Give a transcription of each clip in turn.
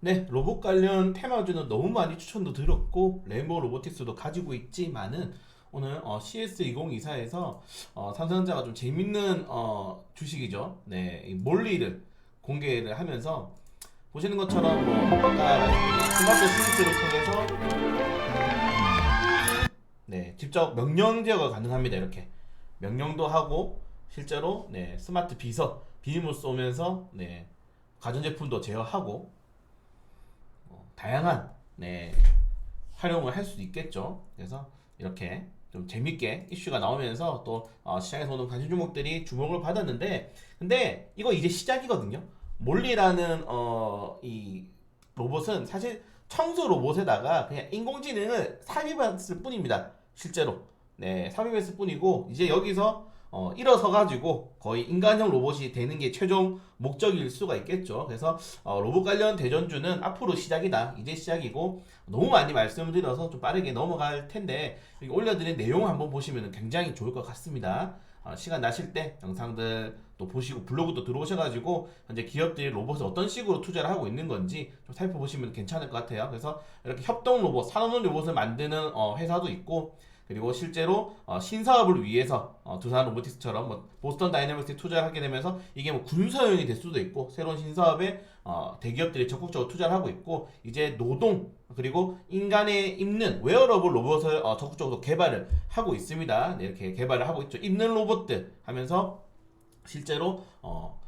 네, 로봇 관련 테마주는 너무 많이 추천도 들었고 레인보우 로보틱스도 가지고 있지만은 오늘 어, CS2024에서 어, 삼성전자가 좀 재밌는 어, 주식이죠. 네, 이 몰리를 공개를 하면서 보시는 것처럼 뭐 아까 말씀드린 스마트 스위치를 통해서 네, 직접 명령 제어가 가능합니다. 이렇게 명령도 하고 실제로 네, 스마트 비서 비밀을 쏘면서 네, 가전제품도 제어하고 어, 다양한 네, 활용을 할 수도 있겠죠. 그래서 이렇게 좀 재밌게 이슈가 나오면서 또 어, 시장에서 오는 관심 종목들이 주목을 받았는데 근데 이거 이제 시작이거든요. 몰리라는 어, 이 로봇은 사실 청소 로봇에다가 그냥 인공지능을 삽입했을 뿐입니다. 실제로 네 삽입했을 뿐이고 이제 여기서 어, 일어서 가지고 거의 인간형 로봇이 되는 게 최종 목적일 수가 있겠죠. 그래서 어, 로봇 관련 대전주는 앞으로 시작이다. 이제 시작이고 너무 많이 말씀을 드려서 좀 빠르게 넘어갈 텐데 여기 올려드린 내용 한번 보시면 굉장히 좋을 것 같습니다. 어, 시간 나실 때 영상들 또 보시고 블로그도 들어오셔가지고 현재 기업들이 로봇을 어떤 식으로 투자를 하고 있는 건지 좀 살펴보시면 괜찮을 것 같아요. 그래서 이렇게 협동 로봇, 산업용 로봇을 만드는 어, 회사도 있고 그리고 실제로 어, 신사업을 위해서 어, 두산 로보틱스처럼 뭐 보스턴 다이내믹스에 투자를 하게 되면서 이게 뭐 군사용이 될 수도 있고 새로운 신사업에 어, 대기업들이 적극적으로 투자를 하고 있고 이제 노동 그리고 인간에 입는 웨어러블 로봇을 어, 적극적으로 개발을 하고 있습니다. 네, 이렇게 개발을 하고 있죠. 입는 로봇들 하면서 실제로 어,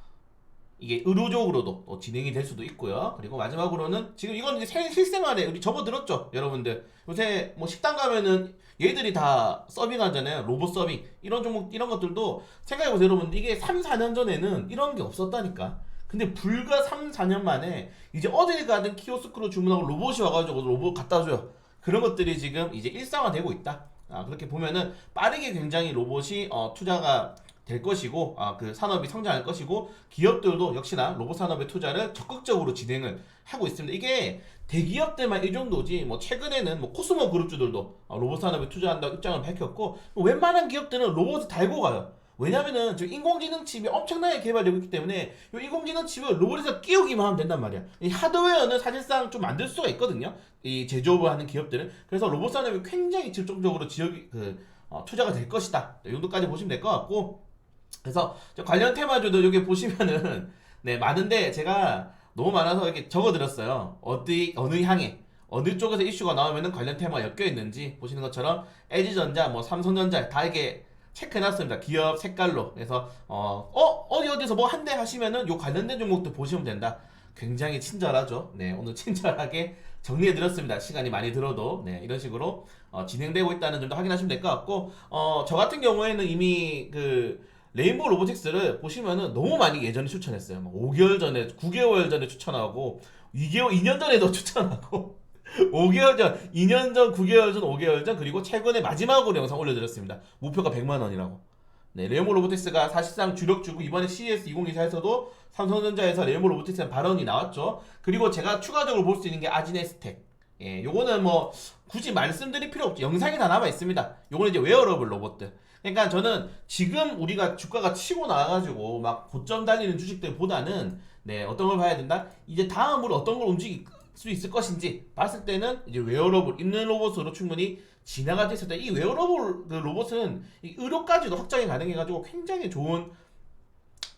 이게 의료적으로도 또 진행이 될 수도 있고요. 그리고 마지막으로는 지금 이건 이제 생- 실생활에 우리 접어들었죠, 여러분들. 요새 뭐 식당 가면은 얘들이 다 서빙하잖아요. 로봇 서빙. 이런 종목, 이런 것들도 생각해 보세요, 여러분들. 이게 3, 4년 전에는 이런 게 없었다니까. 근데 불과 3, 4년 만에 이제 어딜 가든 키오스크로 주문하고 로봇이 와가지고 로봇 갖다 줘요. 그런 것들이 지금 이제 일상화되고 있다. 아, 그렇게 보면은 빠르게 굉장히 로봇이 어, 투자가 될 것이고 아, 그 산업이 성장할 것이고 기업들도 역시나 로봇 산업의 투자를 적극적으로 진행을 하고 있습니다. 이게 대기업들만 이 정도지 뭐 최근에는 뭐 코스모 그룹주들도 어, 로봇 산업에 투자한다고 입장을 밝혔고 뭐 웬만한 기업들은 로봇을 달고 가요. 왜냐면은 지금 인공지능 칩이 엄청나게 개발되고 있기 때문에 이 인공지능 칩을 로봇에서 끼우기만 하면 된단 말이야. 이 하드웨어는 사실상 좀 만들 수가 있거든요. 이 제조업을 하는 기업들은 그래서 로봇 산업이 굉장히 집중적으로 지역이 그 어, 투자가 될 것이다. 이 정도까지 보시면 될 것 같고 그래서 저 관련 테마주도 여기 보시면은 네 많은데 제가 너무 많아서 이렇게 적어드렸어요. 어디 어느 향해 어느 쪽에서 이슈가 나오면은 관련 테마 엮여 있는지 보시는 것처럼 LG전자, 뭐 삼성전자 다 이게 체크해놨습니다. 기업 색깔로 그래서 어, 어 어디 어디서 뭐 한 대 하시면은 요 관련된 종목도 보시면 된다. 굉장히 친절하죠. 네 오늘 친절하게 정리해드렸습니다. 시간이 많이 들어도 네 이런 식으로 어, 진행되고 있다는 점도 확인하시면 될 것 같고 어, 저 같은 경우에는 이미 그 레인보우 로보틱스를 보시면은 너무 많이 예전에 추천했어요. 막 5개월 전에, 9개월 전에 추천하고 2개월, 2년 전에도 추천하고 5개월 전, 2년 전, 9개월 전, 5개월 전 그리고 최근에 마지막으로 영상 올려드렸습니다. 목표가 100만 원이라고. 네, 레인보우 로보틱스가 사실상 주력주고 이번에 CES 2024에서도 삼성전자에서 레인보우 로보틱스의 발언이 나왔죠. 그리고 제가 추가적으로 볼 수 있는 게 아지네스텍. 예, 요거는 뭐 굳이 말씀드릴 필요 없죠. 영상이 다 남아 있습니다. 요거는 이제 웨어러블 로봇들. 그러니까 저는 지금 우리가 주가가 치고 나와가지고 막 고점 달리는 주식들보다는 네 어떤 걸 봐야 된다. 이제 다음으로 어떤 걸 움직일 수 있을 것인지 봤을 때는 이제 웨어러블 있는 로봇으로 충분히 지나가 있을 때 이 웨어러블 그 로봇은 이 의료까지도 확장이 가능해가지고 굉장히 좋은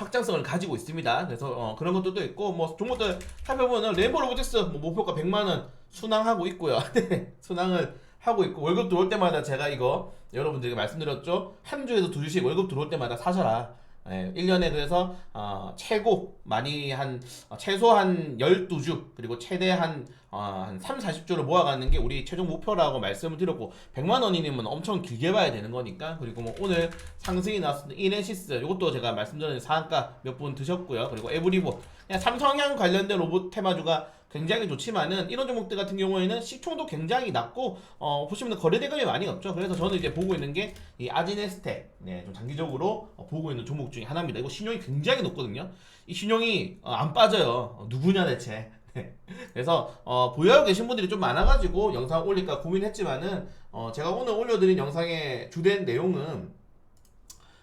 확장성을 가지고 있습니다. 그래서 어, 그런 것들도 있고 뭐 종목들 살펴보면 레인보 로보틱스 뭐 목표가 100만 원 순항하고 있고요. 네, 순항을 하고 있고 월급 들어올 때마다 제가 이거 여러분들에게 말씀드렸죠. 한 주에서 두 주씩 월급 들어올 때마다 사셔라. 예, 1년에 그래서 어, 최고 많이 한 어, 최소 한 12주 그리고 최대 한, 어, 한 3, 40주를 모아가는 게 우리 최종 목표라고 말씀을 드렸고 100만 원이면 엄청 길게 봐야 되는 거니까 그리고 뭐 오늘 상승이 나왔습니다. 이렌시스 이것도 제가 말씀드린 상한가 몇 분 드셨고요. 그리고 에브리보 그냥 삼성향 관련된 로봇 테마주가 굉장히 좋지만은 이런 종목들 같은 경우에는 시총도 굉장히 낮고 어, 보시면 거래 대금이 많이 없죠. 그래서 저는 이제 보고 있는 게 이 아지네스텍 네, 좀 장기적으로 어, 보고 있는 종목 중에 하나입니다. 이거 신용이 굉장히 높거든요. 이 신용이 어, 안 빠져요. 어, 누구냐 대체. 네. 그래서 어, 보유하고 계신 분들이 좀 많아가지고 영상 올릴까 고민했지만은 어, 제가 오늘 올려드린 영상의 주된 내용은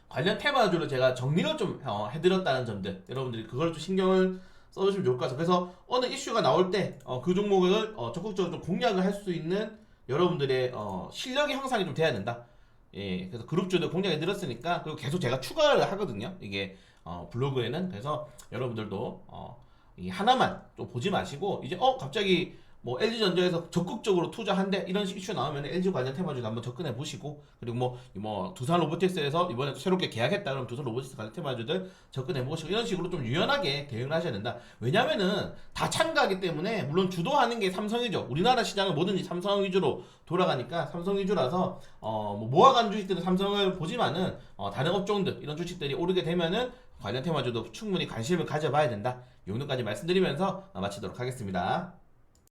관련 테마주를 제가 정리를 좀 어, 해드렸다는 점들 여러분들이 그걸 좀 신경을 써주시면 좋을 것 같아요. 그래서 어느 이슈가 나올 때그 종목을 어, 적극적으로 좀 공략을 할 수 있는 여러분들의 어, 실력이 향상이 좀 돼야 된다. 예, 그래서 그룹주도 공략이 늘었으니까 그리고 계속 제가 추가를 하거든요. 이게 어, 블로그에는 그래서 여러분들도 어, 이 하나만 또 보지 마시고 이제 어 갑자기 뭐 LG 전자에서 적극적으로 투자한대 이런 이슈 나오면 LG 관련 테마주도 한번 접근해 보시고 그리고 뭐 뭐 두산 로보틱스에서 이번에 또 새롭게 계약했다 그럼 두산 로보틱스 관련 테마주들 접근해 보시고 이런 식으로 좀 유연하게 대응을 하셔야 된다. 왜냐면은 다 참가하기 때문에 물론 주도하는 게 삼성이죠. 우리나라 시장은 뭐든지 삼성 위주로 돌아가니까 삼성 위주라서 어뭐 모아간 주식들은 삼성을 보지만은 어 다른 업종들 이런 주식들이 오르게 되면은 관련 테마주도 충분히 관심을 가져봐야 된다. 이 정도까지 말씀드리면서 어, 마치도록 하겠습니다.